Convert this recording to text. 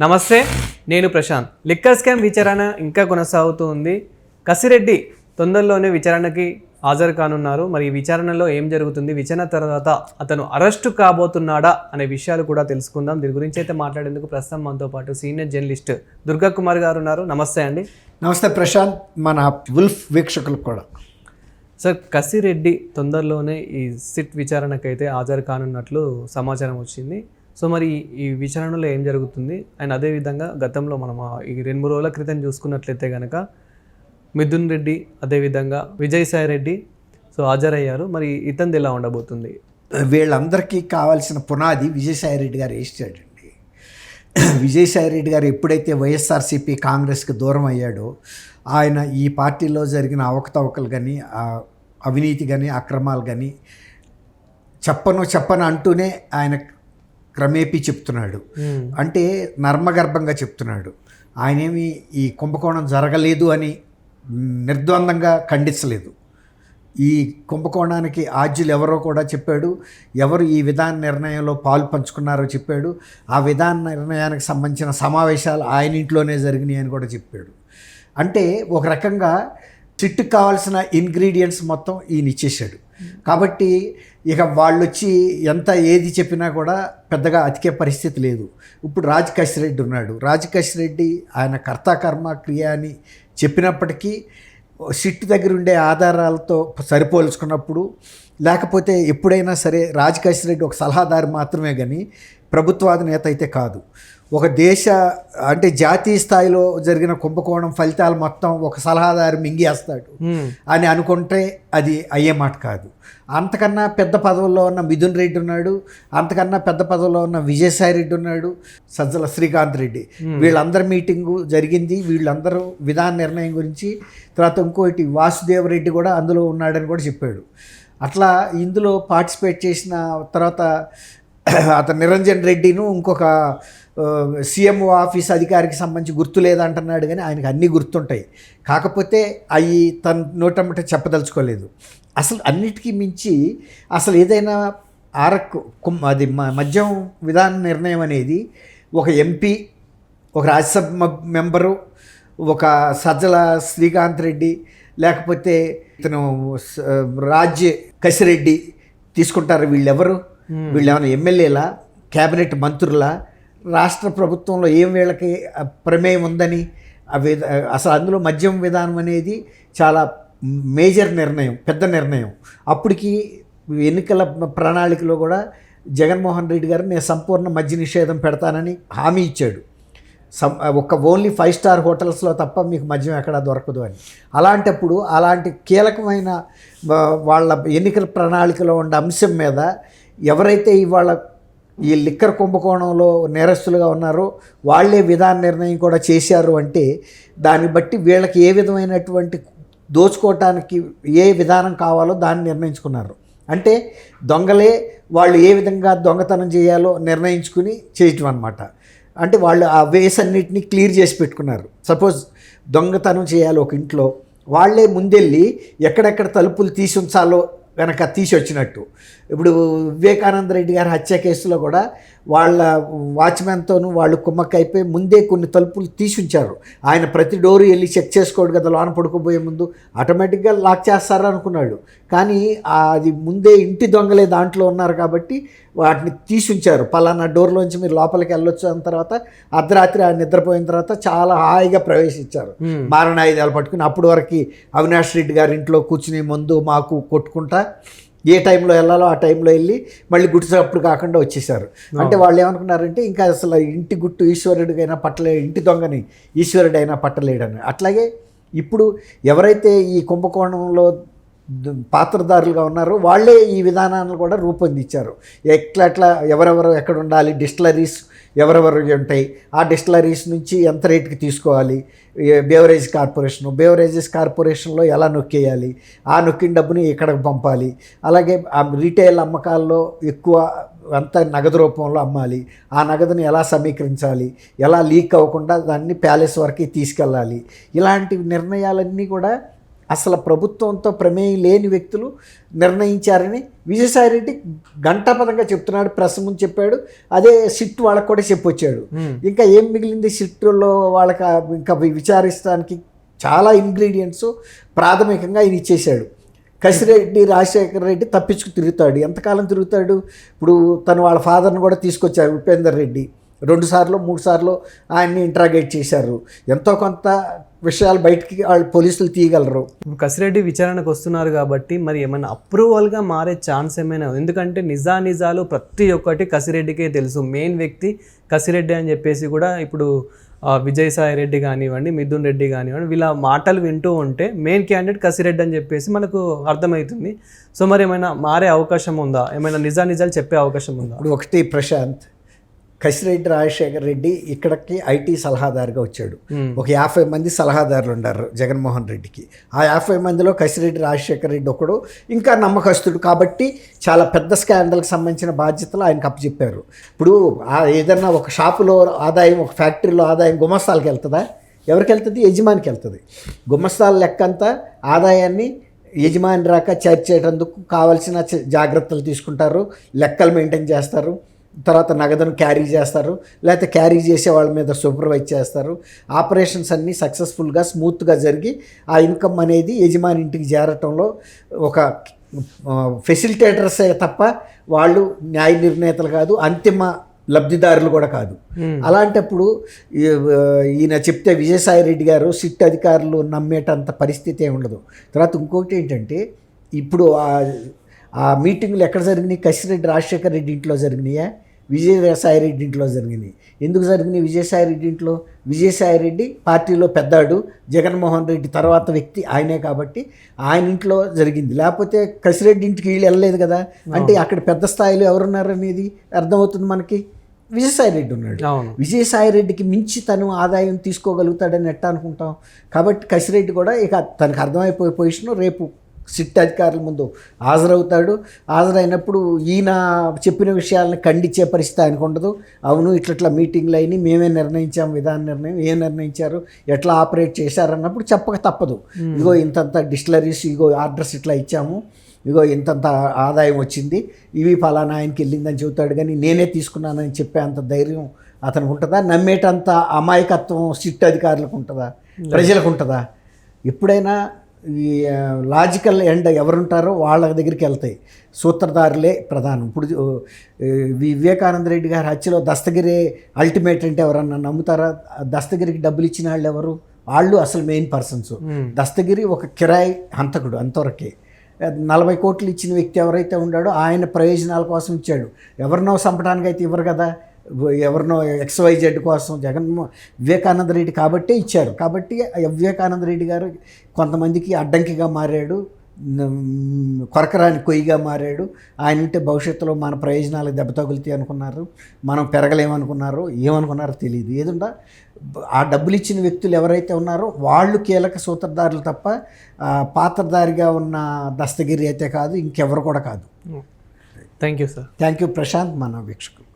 నమస్తే నేను Prashanth. Liquor scam విచారణ ఇంకా కొనసాగుతూ ఉంది. కసిరెడ్డి తొందరలోనే విచారణకి హాజరు కానున్నారు. మరి ఈ విచారణలో ఏం జరుగుతుంది? విచారణ తర్వాత అతను అరెస్టు కాబోతున్నాడా అనే విషయాలు కూడా తెలుసుకుందాం. దీని గురించి అయితే మాట్లాడేందుకు ప్రస్తుతం మనతో పాటు సీనియర్ జర్నలిస్ట్ దుర్గా కుమార్ గారు ఉన్నారు. నమస్తే అండి. నమస్తే ప్రశాంత్. మన ఉల్ఫ్ వీక్షకులకు కూడా. సార్ కసిరెడ్డి తొందరలోనే ఈ సిట్ విచారణకైతే హాజరు కానున్నట్లు సమాచారం వచ్చింది. సో మరి ఈ విచారణలో ఏం జరుగుతుంది? అండ్ అదేవిధంగా గతంలో మనం ఈ రెండు మూడు రోజుల క్రితం చూసుకున్నట్లయితే కనుక మిథున్ రెడ్డి అదేవిధంగా విజయసాయి రెడ్డి సో హాజరయ్యారు. మరి ఇతంది ఎలా ఉండబోతుంది? వీళ్ళందరికీ కావాల్సిన పునాది విజయసాయిరెడ్డి గారు వేసాడండి విజయసాయిరెడ్డి గారు ఎప్పుడైతే వైఎస్ఆర్సీపీ కాంగ్రెస్కి దూరం అయ్యాడో ఆయన ఈ పార్టీలో జరిగిన అవకతవకలు కానీ అవినీతి కానీ అక్రమాలు కానీ చెప్పను చెప్పను అంటూనే ఆయన క్రమేపీ చెప్తున్నాడు. అంటే నర్మగర్భంగా చెప్తున్నాడు. ఆయనేమి ఈ కుంభకోణం జరగలేదు అని నిర్ద్వందంగా ఖండించలేదు. ఈ కుంభకోణానికి ఆద్యులు ఎవరో కూడా చెప్పాడు. ఎవరు ఈ విధాన నిర్ణయంలో పాలు పంచుకున్నారో చెప్పాడు. ఆ విధాన నిర్ణయానికి సంబంధించిన సమావేశాలు ఆయన ఇంట్లోనే జరిగినాయి అని కూడా చెప్పాడు. అంటే ఒక రకంగా చిట్టుకు కావాల్సిన ఇంగ్రీడియంట్స్ మొత్తం ఈయన ఇచ్చేసాడు కాబట్టి ఇక వాళ్ళు వచ్చి ఎంత ఏది చెప్పినా కూడా పెద్దగా అతికే పరిస్థితి లేదు. ఇప్పుడు రాజకేష్ రెడ్డి ఉన్నాడు. రాజకేష్ రెడ్డి ఆయన కర్తాకర్మ క్రియ అని చెప్పినప్పటికీ సిట్ దగ్గర ఉండే ఆధారాలతో సరిపోల్చుకున్నప్పుడు లేకపోతే ఎప్పుడైనా సరే రాజకేష్ రెడ్డి ఒక సలహాదారు మాత్రమే కానీ ప్రభుత్వాధినేత అయితే కాదు. ఒక దేశ అంటే జాతీయ స్థాయిలో జరిగిన కుంభకోణం ఫలితాలు మొత్తం ఒక సలహాదారు మింగేస్తాడు అని అనుకుంటే అది అయ్యే మాట కాదు. అంతకన్నా పెద్ద పదవుల్లో ఉన్న మిథున్ రెడ్డి ఉన్నాడు అంతకన్నా పెద్ద పదవిలో ఉన్న విజయసాయి రెడ్డి ఉన్నాడు సజ్జల శ్రీకాంత్ రెడ్డి. వీళ్ళందరి మీటింగు జరిగింది వీళ్ళందరూ విధాన నిర్ణయం గురించి తర్వాత ఇంకోటి వాసుదేవ్ రెడ్డి కూడా అందులో ఉన్నాడని కూడా చెప్పాడు. అట్లా ఇందులో పార్టిసిపేట్ చేసిన తర్వాత అతను నిరంజన్ రెడ్డిను ఇంకొక సీఎంఓ ఆఫీస్ అధికారికి సంబంధించి గుర్తు లేదంటున్నాడు కానీ ఆయనకు అన్నీ గుర్తుంటాయి. కాకపోతే అవి తన నోటమ్మట చెప్పదలుచుకోలేదు. అసలు అన్నిటికీ మించి అసలు ఏదైనా ఆరక్ అది మ- మద్యం విధాన నిర్ణయం అనేది ఒక ఎంపీ ఒక రాజ్యసభ మెంబరు ఒక సజ్జల శ్రీకాంత్ రెడ్డి లేకపోతే ఇతను రాజ్య కసిరెడ్డి తీసుకుంటారు వీళ్ళెవరు? Hmm. వీళ్ళు ఏమైనా ఎమ్మెల్యేలా క్యాబినెట్ మంత్రులా రాష్ట్ర ప్రభుత్వంలో ఏం వీళ్ళకి ప్రమేయం ఉందని అవి అసలు అందులో మద్యం విధానం అనేది చాలా మేజర్ నిర్ణయం పెద్ద నిర్ణయం. అప్పటికి ఎన్నికల ప్రణాళికలో కూడా జగన్మోహన్ రెడ్డి గారు నేను సంపూర్ణ మద్య నిషేధం పెడతానని హామీ ఇచ్చాడు. సం ఒక ఓన్లీ ఫైవ్ స్టార్ హోటల్స్లో తప్ప మీకు మద్యం ఎక్కడా దొరకదు అని. అలాంటప్పుడు అలాంటి కీలకమైన వాళ్ళ ఎన్నికల ప్రణాళికలో ఉండే అంశం మీద ఎవరైతే ఇవాళ ఈ లిక్కర్ కుంభకోణంలో నేరస్తులుగా ఉన్నారో వాళ్ళే విధాన నిర్ణయం కూడా చేశారు అంటే దాన్ని బట్టి వీళ్ళకి ఏ విధమైనటువంటి దోచుకోవటానికి ఏ విధానం కావాలో దాన్ని నిర్ణయించుకున్నారు. అంటే దొంగలే వాళ్ళు ఏ విధంగా దొంగతనం చేయాలో నిర్ణయించుకుని చేయటం అనమాట అంటే వాళ్ళు ఆ వేస్ అన్నిటిని క్లియర్ చేసి పెట్టుకున్నారు. సపోజ్ దొంగతనం చేయాలి ఒక ఇంట్లో వాళ్ళే ముందెళ్ళి ఎక్కడెక్కడ తలుపులు తీసి ఉంచాలో వెనక తీసి వచ్చినట్టు. ఇప్పుడు వివేకానంద రెడ్డి గారి హత్య కేసులో కూడా వాళ్ళ వాచ్మెన్తోనూ వాళ్ళు కుమ్మక్కైపోయి ముందే కొన్ని తలుపులు తీసి ఉంచారు ఆయన ప్రతి డోరు వెళ్ళి చెక్ చేసుకోడు కదా లోన పడుకోబోయే ముందు. ఆటోమేటిక్గా లాక్ చేస్తారు అనుకున్నాడు. కానీ అది ముందే ఇంటి దొంగలే దాంట్లో ఉన్నారు కాబట్టి వాటిని తీసి ఉంచారు పలానా డోర్లోంచి మీరు లోపలికి వెళ్ళొచ్చు అన్న తర్వాత అర్ధరాత్రి ఆయన నిద్రపోయిన తర్వాత చాలా హాయిగా ప్రవేశించారు. మారణాయుధాలు పట్టుకుని అప్పటి వరకు అవినాష్ రెడ్డి గారి ఇంట్లో కూర్చుని ముందు మాకు కొట్టుకుంటా ఏ టైంలో వెళ్ళాలో ఆ టైంలో వెళ్ళి మళ్ళీ గుడిసప్పుడు కాకుండా వచ్చేసారు అంటే వాళ్ళు ఏమనుకున్నారంటే ఇంకా అసలు ఇంటి గుట్టు ఈశ్వరుడికైనా పట్టలే ఇంటి దొంగని ఈశ్వరుడైనా పట్టలేడని. అట్లాగే ఇప్పుడు ఎవరైతే ఈ కుంభకోణంలో పాత్రదారులుగా ఉన్నారో వాళ్ళే ఈ విధానాలను కూడా రూపొందించారు. ఎట్లా ఎట్లా ఎవరెవరు ఎక్కడ ఉండాలి డిస్టిలరీస్ ఎవరెవరు ఉంటాయి? ఆ డిస్టిలరీస్ నుంచి ఎంత రేటుకి తీసుకోవాలి? బేవరేజ్ కార్పొరేషన్ బేవరేజెస్ కార్పొరేషన్లో ఎలా నొక్కేయాలి? ఆ నొక్కిన డబ్బుని ఎక్కడికి పంపాలి? అలాగే ఆ రీటైల్ అమ్మకాల్లో ఎక్కువ అంత నగదు రూపంలో అమ్మాలి? ఆ నగదుని ఎలా సమీకరించాలి? ఎలా లీక్ అవ్వకుండా దాన్ని ప్యాలెస్ వరకు తీసుకెళ్ళాలి? ఇలాంటి నిర్ణయాలన్నీ కూడా అసలు ప్రభుత్వంతో ప్రమేయం లేని వ్యక్తులు నిర్ణయించారని విజయసాయిరెడ్డి గంటాపదంగా చెప్తున్నాడు ప్రెస్ ముందు చెప్పాడు అదే సిట్ వాళ్ళకు కూడా చెప్పొచ్చాడు. ఇంకా ఏం మిగిలింది సిట్టులో వాళ్ళకి ఇంకా విచారించడానికి చాలా ఇంగ్రీడియంట్స్ ప్రాథమికంగా ఆయన ఇచ్చేశాడు. కసిరెడ్డి రాజశేఖర రెడ్డి తప్పించుకు తిరుగుతాడు. ఎంతకాలం తిరుగుతాడు? ఇప్పుడు తను వాళ్ళ ఫాదర్ని కూడా తీసుకొచ్చారు ఉపేందర్ రెడ్డి. రెండు సార్లు మూడు సార్లు ఆయన్ని ఇంట్రాగేట్ చేశారు. ఎంతో కొంత విషయాలు బయటికి వాళ్ళు పోలీసులు తీయగలరు. కసిరెడ్డి విచారణకు వస్తున్నారు కాబట్టి మరి ఏమైనా అప్రూవల్గా మారే ఛాన్స్ ఏమైనా ఉంది? ఎందుకంటే నిజా నిజాలు ప్రతి ఒక్కటి కసిరెడ్డికే తెలుసు. మెయిన్ వ్యక్తి కసిరెడ్డి అని చెప్పేసి కూడా ఇప్పుడు విజయసాయి రెడ్డి కానివ్వండి మిథున్ రెడ్డి కానివ్వండి వీళ్ళ మాటలు వింటూ ఉంటే మెయిన్ క్యాండిడేట్ కసిరెడ్డి అని చెప్పేసి మనకు అర్థమవుతుంది. సో మరి ఏమైనా మారే అవకాశం ఉందా? ఏమైనా నిజా నిజాలు చెప్పే అవకాశం ఉందా? ఒకటి ప్రశాంత్. కసిరెడ్డి రాజశేఖర రెడ్డి ఇక్కడికి ఐటీ సలహాదారుగా వచ్చాడు. ఒక యాభై మంది సలహాదారులు ఉన్నారు జగన్మోహన్ రెడ్డికి. ఆ యాభై మందిలో కసిరెడ్డి రాజశేఖర రెడ్డి ఒకడు ఇంకా నమ్మకస్తుడు. కాబట్టి చాలా పెద్ద స్కాండల్కి సంబంధించిన బాధ్యతలు ఆయనకు అప్పచెప్పారు. ఇప్పుడు ఏదన్నా ఒక షాపులో ఆదాయం ఒక ఫ్యాక్టరీలో ఆదాయం గుమస్తాలకు వెళ్తుందా? ఎవరికి వెళ్తుంది? యజమానికి వెళ్తుంది. గుమస్తాల లెక్క అంతా ఆదాయాన్ని యజమాని రాక చేర్చేటందుకు కావాల్సిన జాగ్రత్తలు తీసుకుంటారు. లెక్కలు మెయింటైన్ చేస్తారు. తర్వాత నగదును క్యారీ చేస్తారు లేకపోతే క్యారీ చేసే వాళ్ళ మీద సూపర్వైజ్ చేస్తారు. ఆపరేషన్స్ అన్నీ సక్సెస్ఫుల్గా స్మూత్గా జరిగి ఆ ఇన్కమ్ అనేది యజమాని ఇంటికి చేరటంలో ఒక ఫెసిలిటేటర్సే తప్ప వాళ్ళు న్యాయ నిర్ణేతలు కాదు అంతిమ లబ్ధిదారులు కూడా కాదు. అలాంటప్పుడు ఈ- ఈయన చెప్తే విజయసాయి రెడ్డి గారు సిట్ అధికారులు నమ్మేటంత పరిస్థితి ఏమి ఉండదు. తర్వాత ఇంకొకటి ఏంటంటే ఇప్పుడు ఆ- ఆ మీటింగ్లు ఎక్కడ జరిగినాయి? కసిరెడ్డి రాజశేఖర రెడ్డి ఇంట్లో జరిగినాయా? విజయసాయి రెడ్డి ఇంట్లో జరిగినాయి. ఎందుకు జరిగినాయి విజయసాయి రెడ్డి ఇంట్లో? విజయసాయి రెడ్డి పార్టీలో పెద్దాడు జగన్మోహన్ రెడ్డి తర్వాత వ్యక్తి ఆయనే కాబట్టి ఆయన ఇంట్లో జరిగింది. లేకపోతే కసిరెడ్డి ఇంటికి వీళ్ళు వెళ్ళలేదు కదా? అంటే అక్కడ పెద్ద స్థాయిలో ఎవరున్నారు అనేది అర్థమవుతుంది మనకి? విజయసాయి రెడ్డి ఉన్నాడు. విజయసాయి రెడ్డికి మించి తను ఆదాయం తీసుకోగలుగుతాడని ఎట్ట అనుకుంటాం? కాబట్టి కసిరెడ్డి కూడా ఇక తనకు అర్థమైపోయే పొజిషన్ రేపు సిట్ అధికారుల ముందు హాజరవుతాడు. హాజరైనప్పుడు ఈయన చెప్పిన విషయాలను ఖండించే పరిస్థితి ఆయనకు ఉండదు. అవును ఇట్లా ఇట్లా మీటింగ్లు అయినాయి మేమే నిర్ణయించాం విధాన నిర్ణయం ఏం నిర్ణయించారు ఎట్లా ఆపరేట్ చేశారన్నప్పుడు చెప్పక తప్పదు. ఇగో ఇంతంత డిస్టిలరీస్ ఇగో ఆర్డర్స్ ఇట్లా ఇచ్చాము ఇగో ఇంతంత ఆదాయం వచ్చింది ఇవి ఫలానా ఆయనకి వెళ్ళిందని చెబుతాడు. కానీ నేనే తీసుకున్నానని చెప్పే అంత ధైర్యం అతనికి ఉంటుందా? నమ్మేటంత అమాయకత్వం సిట్ అధికారులకు ఉంటుందా? ప్రజలకు ఉంటుందా? ఎప్పుడైనా లాజికల్ ఎండ్ ఎవరుంటారో వాళ్ళ దగ్గరికి వెళ్తాయి. సూత్రధారులే ప్రధానం. ఇప్పుడు వివేకానంద రెడ్డి గారి హత్యలో దస్తగిరి అల్టిమేట్ అంటే ఎవరన్నా నమ్ముతారా? దస్తగిరికి డబ్బులు ఇచ్చిన వాళ్ళు ఎవరు? వాళ్ళు అసలు మెయిన్ పర్సన్స్ దస్తగిరి ఒక కిరాయి హంతకుడు అంతవరకే. నలభై కోట్లు ఇచ్చిన వ్యక్తి ఎవరైతే ఉన్నాడో ఆయన ప్రయోజనాల కోసం ఇచ్చాడు. ఎవరినో చంపడానికి అయితే ఇవ్వరు కదా? ఎవరినో ఎక్స్వైజెడ్ కోసం జగన్మో వివేకానంద రెడ్డి కాబట్టే ఇచ్చారు కాబట్టి ఆ వివేకానంద రెడ్డి గారు కొంతమందికి అడ్డంకిగా మారాడు కొరకరాని కొయ్యిగా మారాడు. ఆయన ఉంటే భవిష్యత్తులో మన ప్రయోజనాలకు దెబ్బ తగులుతాయి అనుకున్నారు. మనం పెరగలేమనుకున్నారు. ఏమనుకున్నారో తెలియదు ఏదుండా ఆ డబ్బులు ఇచ్చిన వ్యక్తులు ఎవరైతే ఉన్నారో వాళ్ళు కీలక సూత్రధారులు తప్ప పాత్రధారిగా ఉన్న దస్తగిరి అయితే కాదు ఇంకెవరు కూడా కాదు. Thank you sir. Thank you Prashant మన వీక్షకులు.